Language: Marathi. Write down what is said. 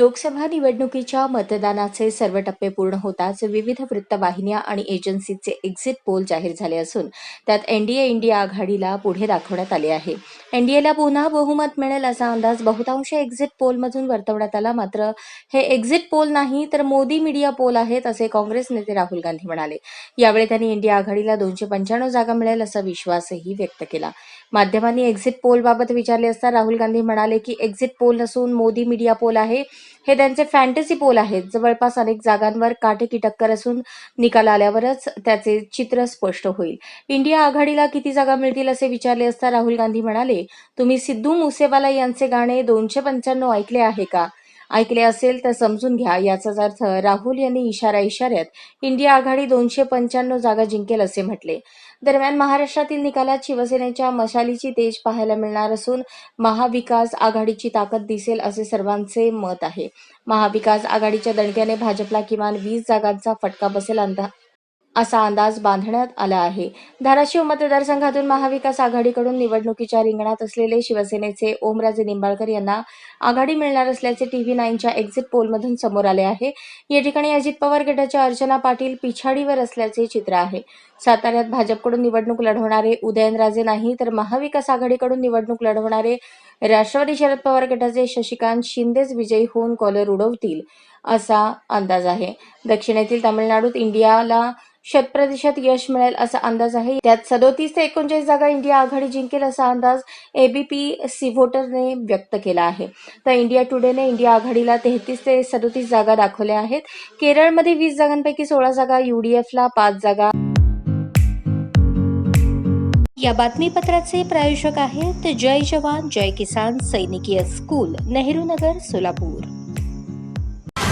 लोकसभा निवडणुकीच्या मतदानाचे सर्व टप्पे पूर्ण होताच विविध वृत्तवाहिन्या आणि एजन्सीचे एक्झिट पोल जाहीर झाले असून त्यात एनडीए इंडिया आघाडीला पुढे दाखवण्यात आले आहे. एनडीएला पुन्हा बहुमत मिळेल असा अंदाज बहुतांश एक्झिट पोलमधून वर्तवण्यात आला. मात्र हे एक्झिट पोल नाही तर मोदी मीडिया पोल आहेत असे काँग्रेस नेते राहुल गांधी म्हणाले. यावेळी त्यांनी इंडिया आघाडीला दोनशे पंच्याण्णव जागा मिळेल असा विश्वासही व्यक्त केला. माध्यमांनी एक्झिट पोलबाबत विचारले असता राहुल गांधी म्हणाले की एक्झिट पोल नसून मोदी मीडिया पोल आहे. हे त्यांचे फॅन्टसी पोल आहेत. जवळपास अनेक जागांवर काटेकी टक्कर असून निकाल आल्यावरच त्याचे चित्र स्पष्ट होईल. इंडिया आघाडीला किती जागा मिळतील असे विचारले असता राहुल गांधी म्हणाले तुम्ही सिद्धू मुसेवाला यांचे गाणे दोनशे पंच्याण्णव ऐकले आहे का? ऐकले असेल तर समजून घ्या. याचाच अर्थ राहुल यांनी इशारा इशाऱ्यात इंडिया आघाडी दोनशे पंच्याण्णव जागा जिंकेल असे म्हटले. दरम्यान महाराष्ट्रातील निकालात शिवसेनेच्या मशालीची तेज पाहायला मिळणार असून महाविकास आघाडीची ताकद दिसेल असे सर्वांचे मत आहे. महाविकास आघाडीच्या दणक्याने भाजपला किमान वीस जागांचा फटका बसेल असा अंदाज बांधण्यात आला आहे. धाराशिव मतदारसंघातून महाविकास आघाडीकडून निवडणुकीच्या रिंगणात असलेले शिवसेनेचे ओमराजे निंबाळकर यांना आघाडी मिळणार असल्याचे टीव्ही नाईनच्या एक्झिट पोलमधून समोर आले आहे. या ठिकाणी अजित पवार गटाच्या अर्चना पाटील पिछाडीवर असल्याचे चित्र आहे. साताऱ्यात भाजपकडून निवडणूक लढवणारे उदयनराजे नाही तर महाविकास आघाडीकडून निवडणूक लढवणारे राष्ट्रवादी शरद पवार गटाचे शशिकांत शिंदेच विजयी होऊन कॉलर उडवतील. असा अंदाज आहे. दक्षिणेतील तामिळनाडूत इंडियाला शतप्रतिशत यश मिळेल असा अंदाज आहे. त्यात सदोतीस ते एकोणचाळीस जागा इंडिया आघाडी जिंकेल असा अंदाज एबीपी सिव्होटरने व्यक्त केला आहे. तर इंडिया टुडेने इंडिया आघाडीला तेहतीस ते सदोतीस जागा दाखवल्या आहेत. केरळमध्ये वीस जागांपैकी सोळा जागा युडीएफला पाच जागा. या बातमीपत्राचे प्रायोजक आहेत जय जवान जय किसान सैनिकीय स्कूल नेहरू नगर सोलापूर.